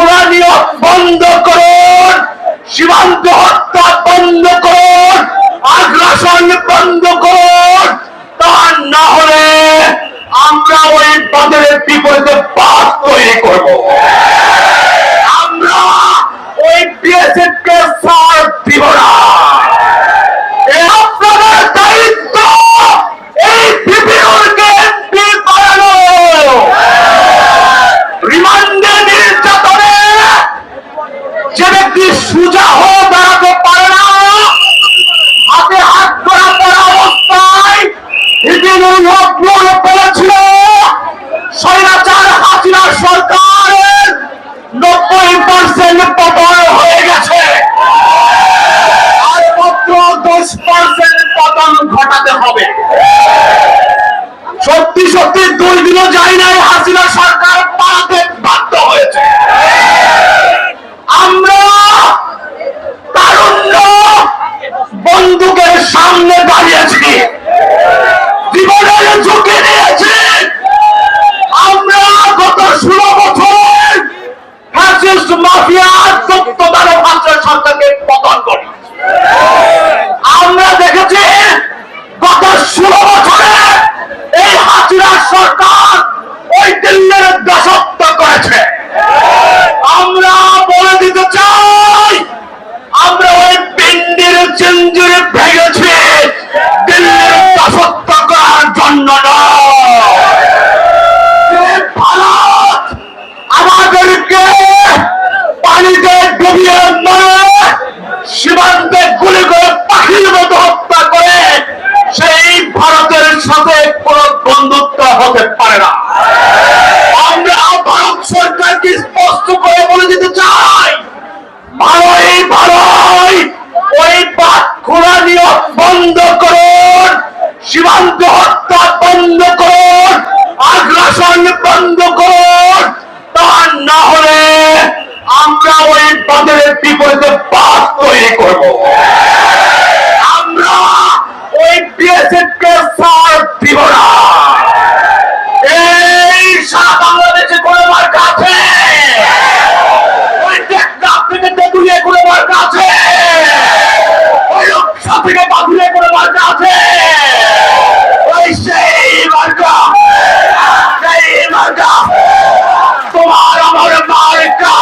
উড়ানীয় বন্ধ করুন। সীমান্ত হত্যা বন্ধ করুন। আগ্রাসন বন্ধ করুন হয়ে দাঁড়াতে পারে না হাতে হাত ধরা পড়া অবস্থায় গেছে। আর মাত্র ঘটাতে হবে। সত্যি সত্যি দুই দিনও যাই নাই হাসিনা সরকার ফ্যাসিস্ট মাফিয়া তত্ত্বদার ভাষার সরকারকে পতন করি। আমরা দেখেছি গত সরকার ওই দিল্লির করেছে। আমরা বলে দিতে চাই, আমরা ওই পিন্ডির চিঞ্জির ভেঙেছি দিল্লির দাসত্ব করার জন্য নয় যে ভারত আমাদেরকে পানিতে ডুবিয়ে মারে সীমান্তে গুলি করে পাখির মতো হত্যা করে সেই ভারতের সাথে কোন বন্ধুত্ব হতে পারে না আমরা ভারত সরকারকে স্পষ্ট করে বলে দিতে চাই ভালোই ভালোই ওই বাদ খোলা নিয়োগ বন্ধ করুন সীমান্ত হত্যা বন্ধ করুন আগ্রাসন বন্ধ করুন তা না হলে আমরা ওই বাঁধের বিপরীতে বাদ তৈরি করব। আমরা ওই দিব না। এই সারা বাংলাদেশে কোনো মার্কা আছে? ওই থেকে তেঁতুলিয়া কোনো মার্কা আছে? থেকে ওই তোমার আমার মার্কা।